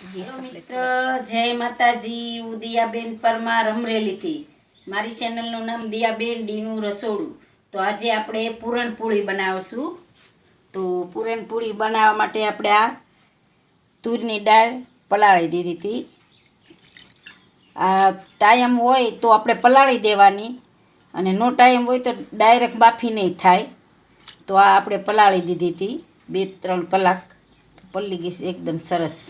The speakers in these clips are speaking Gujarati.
જય માતાજી હું દિયાબેન પરમાર અમરેલીથી મારી ચેનલનું નામ દિયાબેન ડીનું રસોડું. તો આજે આપણે પૂરણપૂળી બનાવશું. તો પૂરણપૂળી બનાવવા માટે આપણે આ તુરની દાળ પલાળી દીધી હતી. આ ટાઈમ હોય તો આપણે પલાળી દેવાની. અને નો ટાઈમ હોય તો ડાયરેક્ટ બાફી નહીં થાય. તો આ આપણે પલાળી દીધી હતી બે ત્રણ કલાક. પલ્લી ગઈ એકદમ સરસ.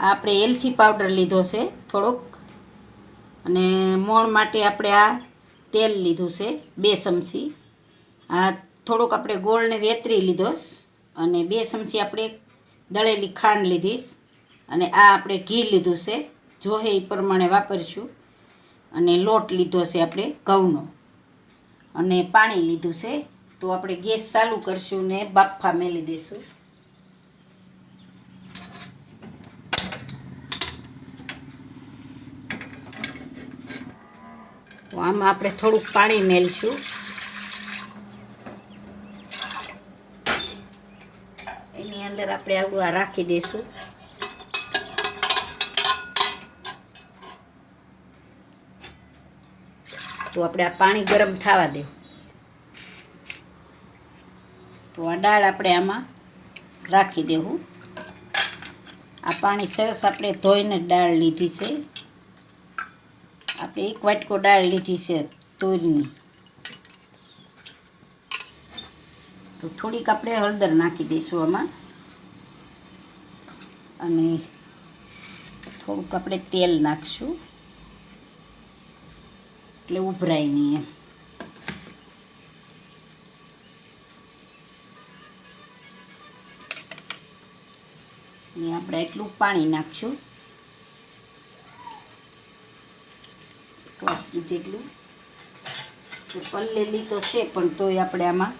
આપણે એલચી પાવડર લીધો છે થોડોક. અને મોણ માટે આપણે આ તેલ લીધું છે, બે ચમચી. આ થોડોક આપણે ગોળને વેતરી લીધો અને બે ચમચી આપણે દળેલી ખાંડ લીધીશ અને આ આપણે ઘી લીધું છે જોહે એ પ્રમાણે વાપરીશું. અને લોટ લીધો છે આપણે ઘઉંનો. અને પાણી લીધું છે, તો આપણે ગેસ ચાલુ કરશું ને બાફા મેલી દઈશું તો આમાં આપણે થોડુંક પાણી મેલશું. એની અંદર આપણે આવું આ રાખી દઈશું તો આપણે આ પાણી ગરમ થવા દેવું તો આ દાળ આપણે આમાં રાખી દેવું. આ પાણી સરસ આપણે ધોઈને દાળ લીધી છે. આપણે એક વાટકો દાળ લીધી છે તોરની. તો થોડીક આપણે હળદર નાખી દઈશું આમાં. અને થોડુંક આપણે તેલ નાખશું. એટલે ઉભરાય નહીં એમ. આપણે એટલું પાણી નાખશું. વાટકી જેટલું. પલ્લેલી તો છે, પણ તોય આપણે આમાં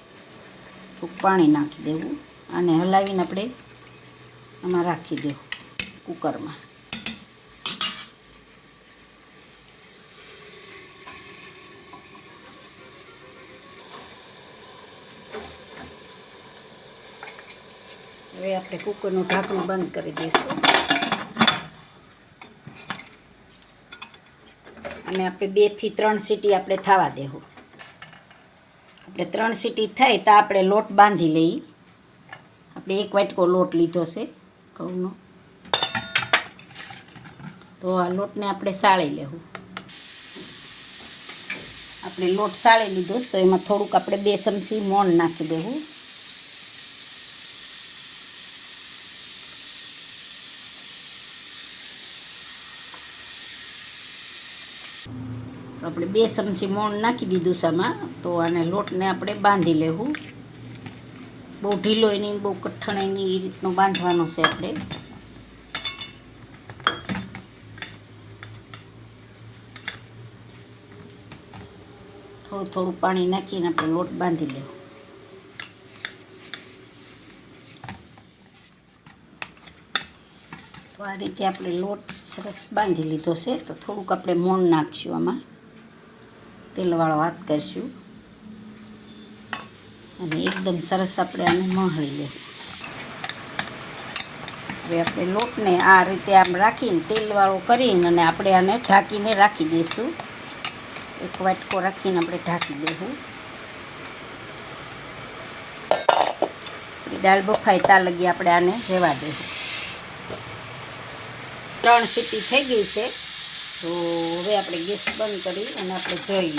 થોડુંક પાણી નાખી દેવું અને હલાવીને આપણે આમાં રાખી દેવું કુકરમાં. હવે આપણે કુકરનું ઢાંકણું બંધ કરી દઈશું. અને આપણે બેથી ત્રણ સીટી આપણે થવા દેવું આપણે ત્રણ સીટી થાય તો આપણે લોટ બાંધી લઈ. આપણે એક વાટકો લોટ લીધો છે ઘઉંનો તો આ લોટને આપણે સાળી લેવું આપણે લોટ સાળી લીધો તો એમાં થોડુંક આપણે બે ચમચી મોણ નાખી દેવું આપણે બે ચમચી મોણ નાખી દીધું સામાં તો આને લોટને આપણે બાંધી લેવું. બહુ ઢીલો એની, બહુ કઠણ એની એ રીતનું બાંધવાનું છે આપણે. થોડું થોડું પાણી નાખીને આપણે લોટ બાંધી લેવું. તો આ રીતે આપણે લોટ સરસ બાંધી લીધો છે. તો થોડુંક આપણે મોણ નાખશું આમાં. તેલવાળો હાથ કરીશું. અને એકદમ સરસ આપણે આને મહળી લેવું હવે આપણે લોટને આ રીતે આમ રાખીને તેલવાળો કરીને અને આપણે આને ઢાંકીને રાખી દઈશું. એક વાટકો રાખીને આપણે ઢાંકી દઈશું દાળ બફાય ત્યાં લગી આપણે આને રહેવા દઈશું ત્રણ સીટી થઈ ગઈ છે. તો હવે આપણે ગેસ બંધ કરી અને આપણે જોઈ.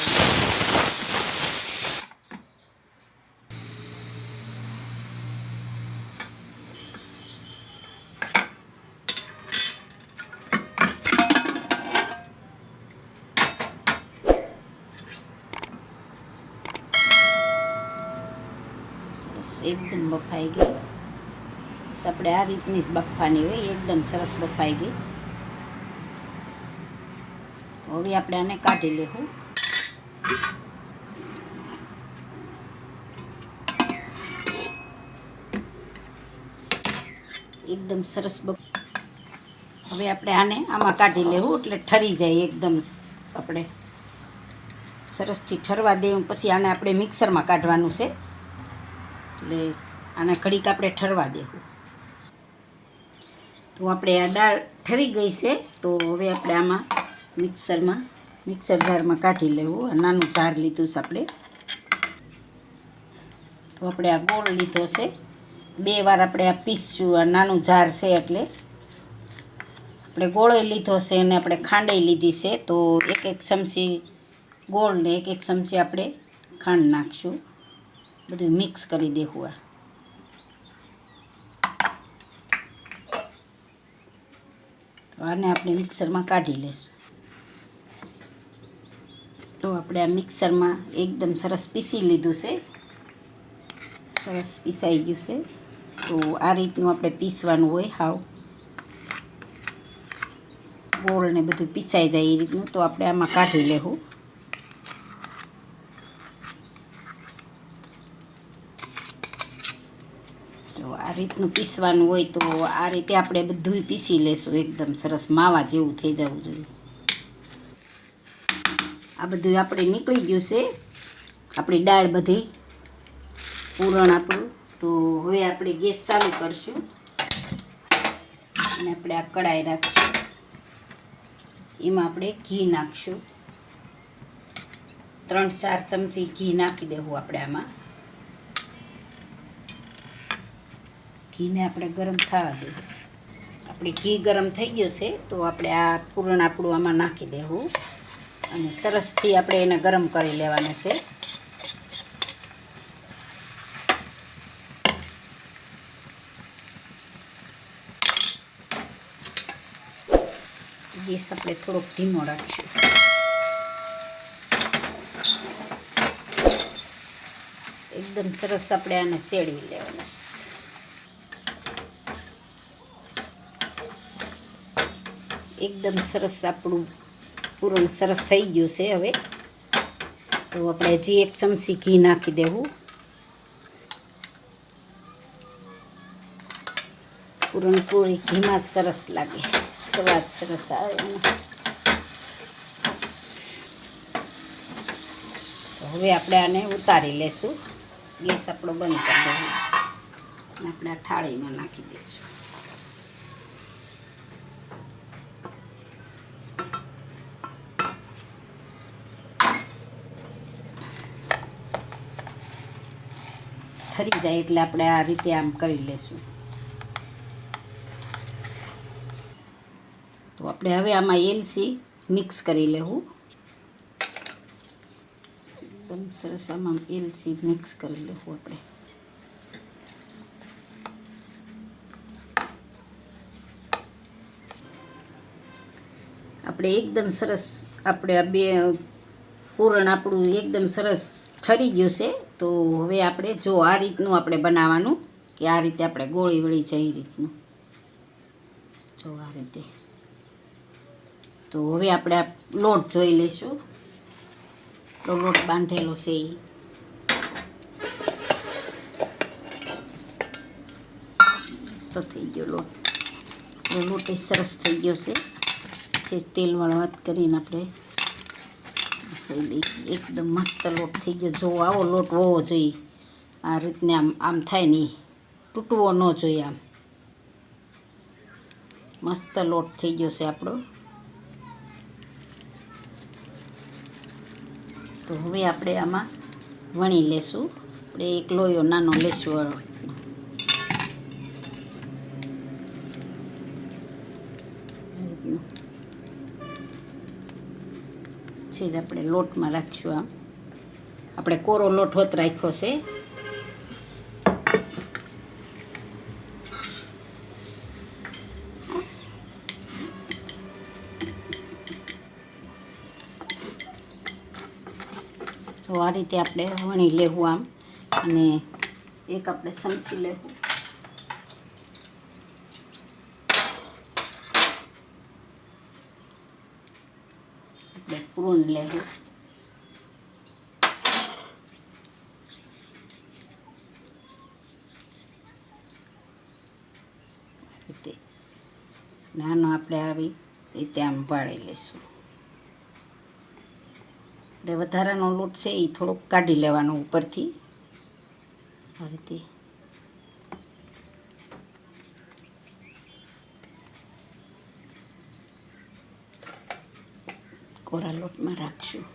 લઈએ એકદમ બફાઈ ગઈ. આપણે આ રીતની બફાની હોય, એકદમ સરસ બફાઈ ગઈ. હવે આપણે આને કાઢી લેવું. એકદમ સરસ હવે આપણે આને આમાં કાઢી લેવું, એટલે ઠરી જાય એકદમ આપણે. સરસથી ઠરવા દેવું પછી આને આપણે મિક્સરમાં કાઢવાનું છે. એટલે આને ઘડીક આપણે ઠરવા દેવું. તો આપણે આ દાળ ઠરી ગઈ છે, તો હવે આપણે આમાં મિક્સરમાં, મિક્સર જારમાં કાઢી લેવું નાનું જાર લીધું છે આપણે. તો આપણે આ ગોળ લીધો છે. બે વાર આપણે આ પીસશું, આ નાનું જાર છે એટલે. આપણે ગોળો લીધો છે અને આપણે ખાંડે લીધી છે. તો એક એક ચમચી ગોળ ને એક એક ચમચી આપણે ખાંડ નાખશું. બધું મિક્સ કરી દેવું આ. આને આપણે મિક્સરમાં કાઢી લેશું. તો આપણે આ મિક્સરમાં એકદમ સરસ પીસી લીધું છે. સરસ પીસાઈ ગયું છે. તો આ રીતનું આપણે પીસવાનું હોય હાવ. ગોળ ને બધું પીસાઈ જાય એ રીતનું. તો આપણે આમાં કાઢી લેવું. તો આ રીતનું પીસવાનું હોય તો આ રીતે આપણે બધું પીસી લેશું. એકદમ સરસ માવા જેવું થઈ જવું જોઈએ. આ બધું આપણે નીકળી ગયું છે. આપણી દાળ બધી પૂરણ આપણું. તો હવે આપણે ગેસ ચાલુ કરશું. અને આપણે આ કડાઈ રાખશું. એમાં આપણે ઘી નાખશું. ત્રણ ચાર ચમચી ઘી નાખી દેવું આપણે આમાં. ઘીને આપણે ગરમ થવા દેવું. આપણે ઘી ગરમ થઈ ગયું છે, તો આપણે આ પૂરણ આપણું આમાં નાખી દેવું. અને સરસથી આપણે એને ગરમ કરી લેવાનું છે. ગેસ આપણે થોડોક ધીમો રાખીશું. એકદમ સરસ આપણે આને શેડવી લેવાનું છે. એકદમ સરસ આપણું પૂરણ સરસ થઈ ગયું છે હવે. તો આપણે હજી એક ચમચી ઘી નાખી દેવું. પૂરણપૂરી ઘીમાં સરસ લાગે. સ્વાદ સરસ આવે હવે આપણે આને ઉતારી લેશું. ગેસ આપણો બંધ કરી દેવું અને આપણે આ થાળીમાં નાખી દઈશું ઠરી જાય એટલે આપણે આ રીતે આમ કરી લેશું. તો આપણે હવે આમાં એલસી મિક્સ કરી લેવું. એકદમ સરસ આમાં એલસી મિક્સ કરી લેવું આપણે. આપણે એકદમ સરસ, આપણે આ બે પૂરણ આપણું એકદમ સરસ ઠરી ગયું છે. તો હવે આપણે જો આ રીતનું આપણે બનાવવાનું કે આ રીતે આપણે ગોળી વળી જાય એ રીતનું. જો આ રીતે. તો હવે આપણે આ લોટ જોઈ લઈશું. તો લોટ બાંધેલો છે એ. તો થઈ ગયો લોટ. લોટ સરસ થઈ ગયો છે. તેલ વળવાત વાત કરીને આપણે એકદમ મસ્ત લોટ થઈ ગયો. જો આવો લોટ હોવો જોઈએ. આ રીતને આમ આમ થાય નહીં તૂટવો ન જોઈએ આમ. મસ્ત લોટ થઈ ગયો છે આપણો. તો હવે આપણે આમાં વણી લેશું. આપણે એક લોયો નાનો લેશું છે જ આપણે લોટમાં રાખશું આમ. આપણે કોરો લોટ હોત રાખ્યો છે. તો આ રીતે આપણે વણી લેવું આમ. અને એક આપણે સમસી લેવું. પૂરણ લેવું રીતે નાનો આપણે આવી રીતે આમ પાડી લઈશું. એટલે વધારાનો લોટ છે એ થોડોક કાઢી લેવાનો ઉપરથી. આ રીતે કોરા લોટમાં રાખશું.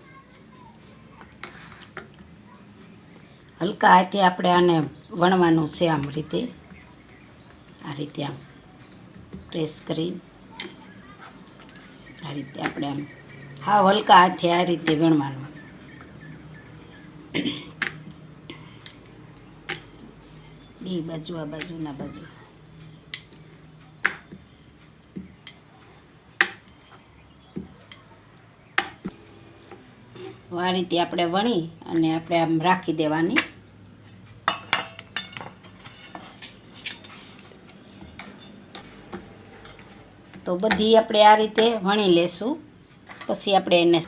હલકા હાથે આપણે આને વણવાનું છે આમ રીતે. આ રીતે આમ પ્રેસ કરી આ રીતે આપણે આમ હા હલકા હાથે આ રીતે વણવાનું. બે બાજુ, આ બાજુના બાજુ. તો આ રીતે આપણે વણી અને આપણે આમ રાખી દેવાની. તો બધી આપણે આ રીતે વણી લેશું. પછી આપણે એને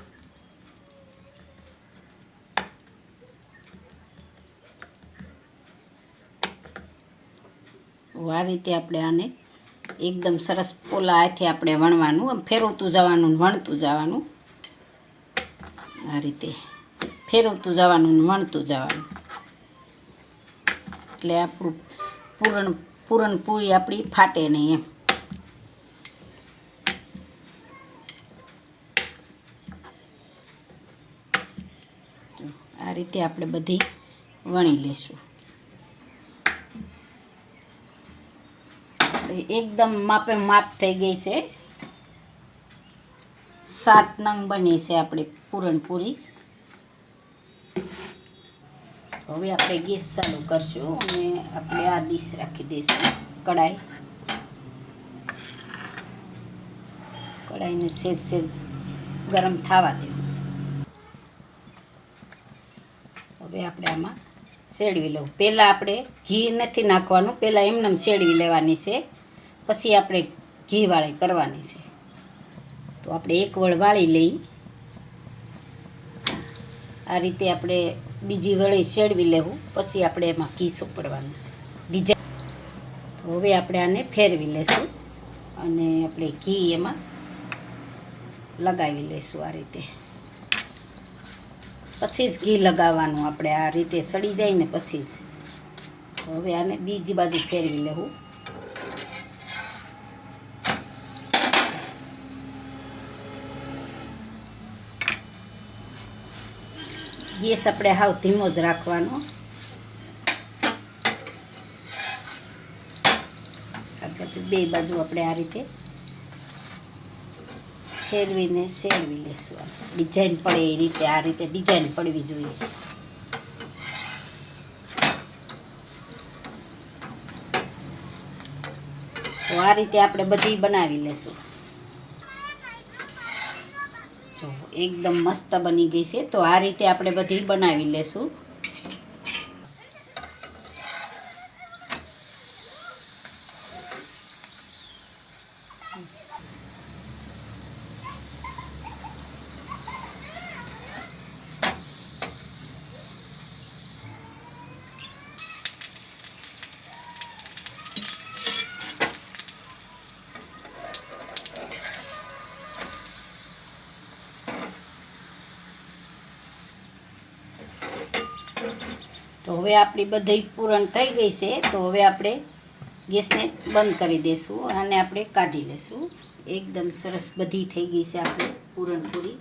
આ રીતે આપણે આને એકદમ સરસ પોલા હાથે આપણે વણવાનું. આમ ફેરવતું જવાનું વણતું જવાનું. આ રીતે. ફેરવતું જવાનું ને વણતું જવાનું. એટલે આપણું પૂરણ, પૂરણપૂરી આપણી ફાટે નહીં એમ. આ રીતે આપણે બધી વણી લેશું. એકદમ માપે માપ થઈ ગઈ છે. સાત નંગ બની છે આપણી પૂરણપૂરી. હવે આપણે ગેસ ચાલુ કરશું અને આપણે આ ડીશ રાખી દઈશું કડાઈ કડાઈને સેજ સેજ ગરમ થવા દેવું હવે આપણે આમાં શેડવી લઉં. પહેલાં આપણે ઘી નથી નાખવાનું, પહેલાં એમને શેડવી લેવાની છે. પછી આપણે ઘી વાળી કરવાની છે. તો આપણે એક વળવાળી લઈ. આ રીતે આપણે બીજી વળી શેડવી લેવું, પછી આપણે એમાં ઘી સોપડવાનું છે. તો હવે આપણે આને ફેરવી લેશું અને આપણે ઘી એમાં લગાવી લઈશું આ રીતે. પછી જ ઘી લગાવવાનું, આપણે આ રીતે સડી જાય ને પછી જ. હવે આને બીજી બાજુ ફેરવી લેવું. ગેસ આપણે હાવ ધીમો જ રાખવાનો. આ બે બાજુ આપણે આ રીતે ફેરવીને શેરવી લેશું ડિઝાઇન પડે એ રીતે આ રીતે ડિઝાઇન પડવી જોઈએ. તો આ રીતે આપણે બધી બનાવી લેશું જો એકદમ મસ્ત બની ગઈ છે. તો આ રીતે આપણે બધી બનાવી લેશું તો હવે આપણી બધી પૂરણ થઈ ગઈ છે, તો હવે આપણે ગેસને બંધ કરી દઈશું અને આપણે કાઢી લઈશું એકદમ સરસ બધી થઈ ગઈ છે આપણી પૂરણપૂરી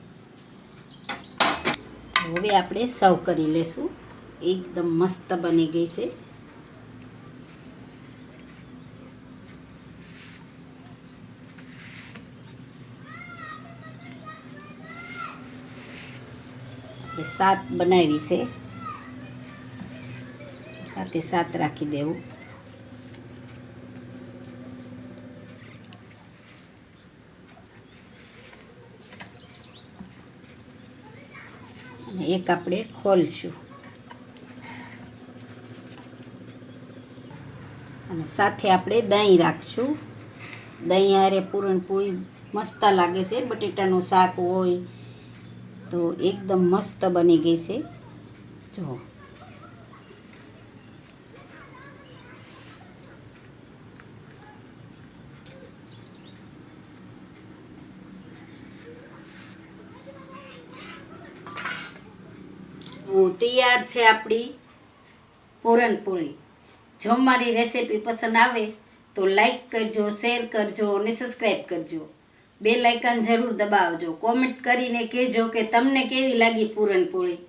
હવે આપણે સર્વ કરી લઈશું એકદમ મસ્ત બની ગઈ છે. સાત બનાવી છે. સાથે સાત રાખી દેવું. અને એક આપણે ખોલશું. અને સાથે આપણે દહીં રાખશું. દહીં હારે પૂરણપૂરી મસ્ત લાગે છે. બટેટાનું શાક હોય તો એકદમ મસ્ત બની ગઈ છે. જો. તૈયાર છે આપણી પૂરણપોળી જો મારી રેસીપી પસંદ આવે તો લાઈક કરજો શેર કરજો અને સબસ્ક્રાઈબ કરજો. બે લાઇકન જરૂર દબાવજો. કોમેન્ટ કરીને કહેજો કે તમને કેવી લાગી પૂરણપોળી